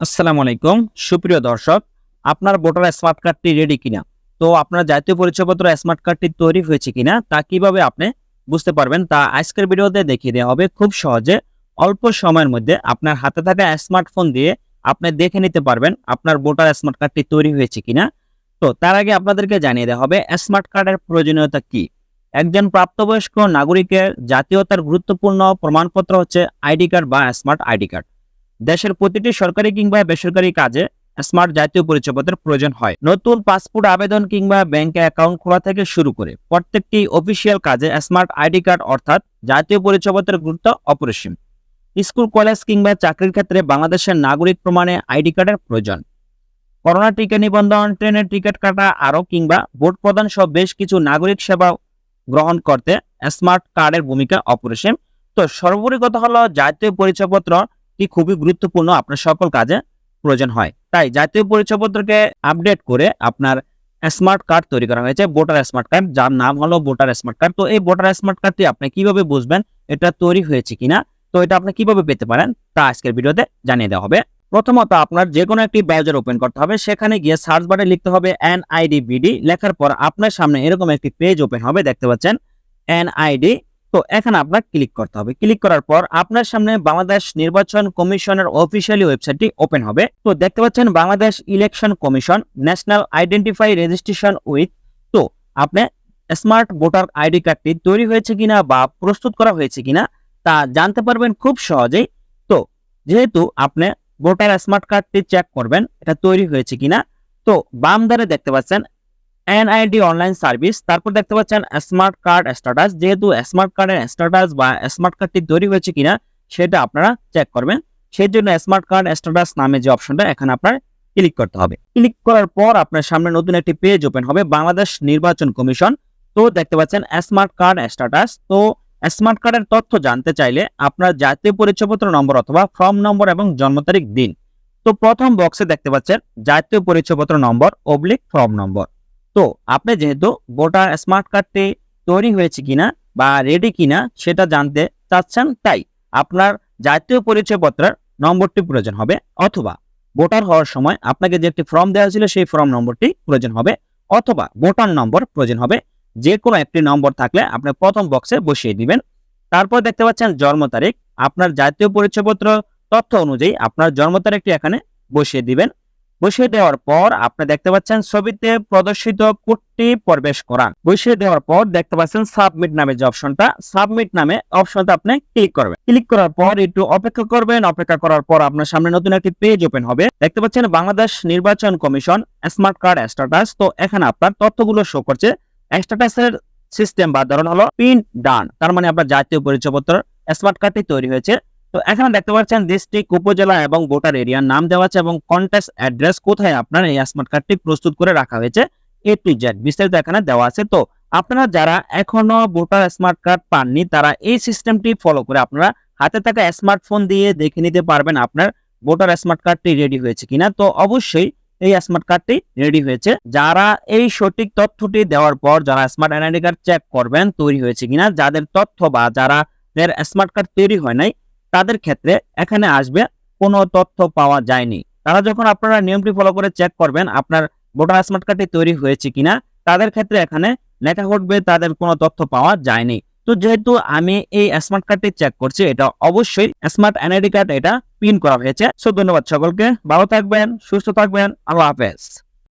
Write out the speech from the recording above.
আসসালামু আলাইকুম। সুপ্রিয় দর্শক, আপনার ভোটার স্মার্ট কার্ডটি রেডি কিনা? তো আপনার জাতীয় পরিচয়পত্র স্মার্ট কার্ডটি তৈরি হয়েছে কিনা, তা কীভাবে আপনি বুঝতে পারবেন, তা আজকের ভিডিওতে দেখিয়ে দেওয়া হবে। খুব সহজে, অল্প সময়ের মধ্যে আপনার হাতে থাকা স্মার্টফোন দিয়ে আপনি দেখে নিতে পারবেন আপনার ভোটার স্মার্ট কার্ডটি তৈরি হয়েছে কিনা। তো তার আগে আপনাদেরকে জানিয়ে দেওয়া হবে, স্মার্ট কার্ডের প্রয়োজনীয়তা কি? একজন প্রাপ্তবয়স্ক নাগরিকের জাতীয়তার গুরুত্বপূর্ণ প্রমাণপত্র হচ্ছে আইডি কার্ড বা স্মার্ট আইডি কার্ড। দেশের প্রতিটি সরকারি কিংবা বেসরকারি কাজে স্মার্ট জাতীয় পরিচয়পত্রের প্রয়োজন হয়। নতুন পাসপোর্ট আবেদন কিংবা ব্যাংকে অ্যাকাউন্ট খোলা থেকে শুরু করে প্রত্যেকটি অফিসিয়াল কাজে স্মার্ট আইডি কার্ড অর্থাৎ জাতীয় পরিচয়পত্রের গুরুত্ব অপরিসীম। স্কুল, কলেজ কিংবা চাকরির ক্ষেত্রে বাংলাদেশের নাগরিক প্রমাণে আইডি কার্ডের প্রয়োজন। করোনা টিকা নিবন্ধন, ট্রেনের টিকিট কাটা আরও কিংবা ভোট প্রদান সহ বেশ কিছু নাগরিক সেবা গ্রহণ করতে স্মার্ট কার্ডের ভূমিকা অপরিসীম। তো সর্বোপরি কথা হলো জাতীয় পরিচয়পত্র কি খুবই গুরুত্বপূর্ণ আপনার সকল কাজে প্রয়োজন হয়। তাই জাতীয় পরিচয়পত্রকে আপডেট করে আপনার স্মার্ট কার্ড তৈরি করা হয়েছে ভোটার স্মার্ট কার্ড যার নাম হলো ভোটার স্মার্ট কার্ড তো এই ভোটার স্মার্ট কার্ডটি আপনি কীভাবে বুঝবেন, এটা তৈরি হয়েছে কিনা? তো এটা আপনি কীভাবে পেতে পারেন, তা আজকের ভিডিওতে জানিয়ে দেওয়া হবে। প্রথমত আপনার যে কোনো একটি ব্রাউজার ওপেন করতে হবে, সেখানে গিয়ে সার্চ বারে লিখতে হবে এনআইডি বিডি লেখার পর আপনার সামনে এরকম একটি পেজ ওপেন হবে, দেখতে পাচ্ছেন? এনআইডি তো এখানে আপনার ক্লিক করতে হবে। ক্লিক করার পর আপনার সামনে বাংলাদেশ নির্বাচন কমিশনের অফিসিয়ালি ওয়েবসাইটটি ওপেন হবে। তো দেখতে পাচ্ছেন Bangladesh election commission national identify registration with তো আপনি স্মার্ট ভোটার আইডি কার্ডটি তৈরি হয়েছে কিনা বা প্রস্তুত করা হয়েছে কিনা তা জানতে পারবেন খুব সহজেই। তো যেহেতু আপনি ভোটার স্মার্ট কার্ডটি চেক করবেন, এটা তৈরি হয়েছে কিনা, তো বাম ধারে দেখতে পাচ্ছেন এনআইডি অনলাইন সার্ভিস তারপর দেখতে পাচ্ছেন স্মার্ট কার্ড স্ট্যাটাস যেহেতু স্মার্ট কার্ডের স্ট্যাটাস বা স্মার্ট কার্ডটি তৈরি হয়েছে কিনা, সেটা আপনারা চেক করবেন। সেই জন্য স্মার্ট কার্ড স্ট্যাটাস নামে যে অপশনটা এখানে আপনার ক্লিক করতে হবে। ক্লিক করার পর আপনার সামনে নতুন একটি পেজ ওপেন হবে, বাংলাদেশ নির্বাচন কমিশন। তো দেখতে পাচ্ছেন স্মার্ট কার্ড স্ট্যাটাস তো স্মার্ট কার্ডের তথ্য জানতে চাইলে আপনার জাতীয় পরিচয়পত্র নম্বর অথবা ফর্ম নম্বর এবং জন্ম তারিখ দিন। তো প্রথম বক্সে দেখতে পাচ্ছেন জাতীয় পরিচয়পত্র নম্বর অবলিক ফর্ম নম্বর। তো আপনি যেহেতু ভোটার স্মার্ট কার্ডটি তৈরি হয়েছে কিনা বা রেডি কিনা সেটা জানতে চাচ্ছেন, তাই আপনার জাতীয় পরিচয়পত্রের নম্বরটি প্রয়োজন হবে অথবা ভোটার হওয়ার সময় আপনাকে যে একটি ফর্ম দেওয়া ছিল সেই ফর্ম নম্বরটি প্রয়োজন হবে অথবা ভোটার নম্বর প্রয়োজন হবে। যে কোনো একটি নম্বর থাকলে আপনি প্রথম বক্সে বসিয়ে দিবেন। তারপর দেখতে পাচ্ছেন জন্ম তারিখ। আপনার জাতীয় পরিচয়পত্র তথ্য অনুযায়ী আপনার জন্ম তারিখটি এখানে বসিয়ে দিবেন। বসিয়ে দেওয়ার পর আপনি দেখতে পাচ্ছেন ছবিতে প্রদর্শিত কোডটি প্রবেশ করান বসিয়ে দেওয়ার পর দেখতে পাচ্ছেন সাবমিট নামে যে অপশনটা, সাবমিট নামে অপশনটা আপনি ক্লিক করবেন। ক্লিক করার পর একটু অপেক্ষা করবেন। অপেক্ষা করার পর আপনার সামনে নতুন একটি পেজ ওপেন হবে। দেখতে পাচ্ছেন বাংলাদেশ নির্বাচন কমিশন স্মার্ট কার্ড স্ট্যাটাস। তো এখানে আপনার তথ্যগুলো শো করছে। স্ট্যাটাসের সিস্টেম বা ধরন হলো প্রিন্ট ডান তার মানে আপনার জাতীয় পরিচয়পত্র স্মার্ট কার্ডটি তৈরি হয়েছে। তো এখানে দেখতে পাচ্ছেন ডিস্ট্রিক্ট উপজেলা এবং ভোটার এরিয়ার নাম দেওয়া আছে এবং কন্ট্যাক্ট অ্যাড্রেস কোথায় আপনার এই স্মার্ট কার্ডটি প্রস্তুত করে রাখা হয়েছে এ টু জেড বিস্তারিত এখানে দেওয়া আছে। তো আপনারা যারা এখনও ভোটার স্মার্ট কার্ড পাননি, তারা এই সিস্টেমটি ফলো করে আপনারা হাতে থাকা স্মার্টফোন দিয়ে দেখে নিতে পারবেন আপনার ভোটার স্মার্ট কার্ডটি রেডি হয়েছে কিনা। তো অবশ্যই এই স্মার্ট কার্ডটি রেডি হয়েছে। যারা এই সঠিক তথ্যটি দেওয়ার পর যারা স্মার্ট আইডেন্টি কার্ড চেক করবেন, তৈরি হয়েছে কিনা, যাদের তথ্য বা যারা স্মার্ট কার্ড তৈরি হয় নাই তাদের ক্ষেত্রে এখানে আসবে কোনো তথ্য পাওয়া যায়নি। তারা যখন আপনারা নিয়মটি ফলো করে চেক করবেন, আপনার ভোটার স্মার্ট কার্ডটি তৈরি হয়েছে কিনা, তাদের ক্ষেত্রে এখানে লেখা ঘটবে তাদের কোনো তথ্য পাওয়া যায়নি। তো যেহেতু আমি এই স্মার্ট কার্ডটি চেক করছি, এটা অবশ্যই স্মার্ট এনআইডি কার্ড এটা পিন করা হয়েছে। সো ধন্যবাদ সকলকে, ভালো থাকবেন, সুস্থ থাকবেন, আল্লাহ হাফেজ।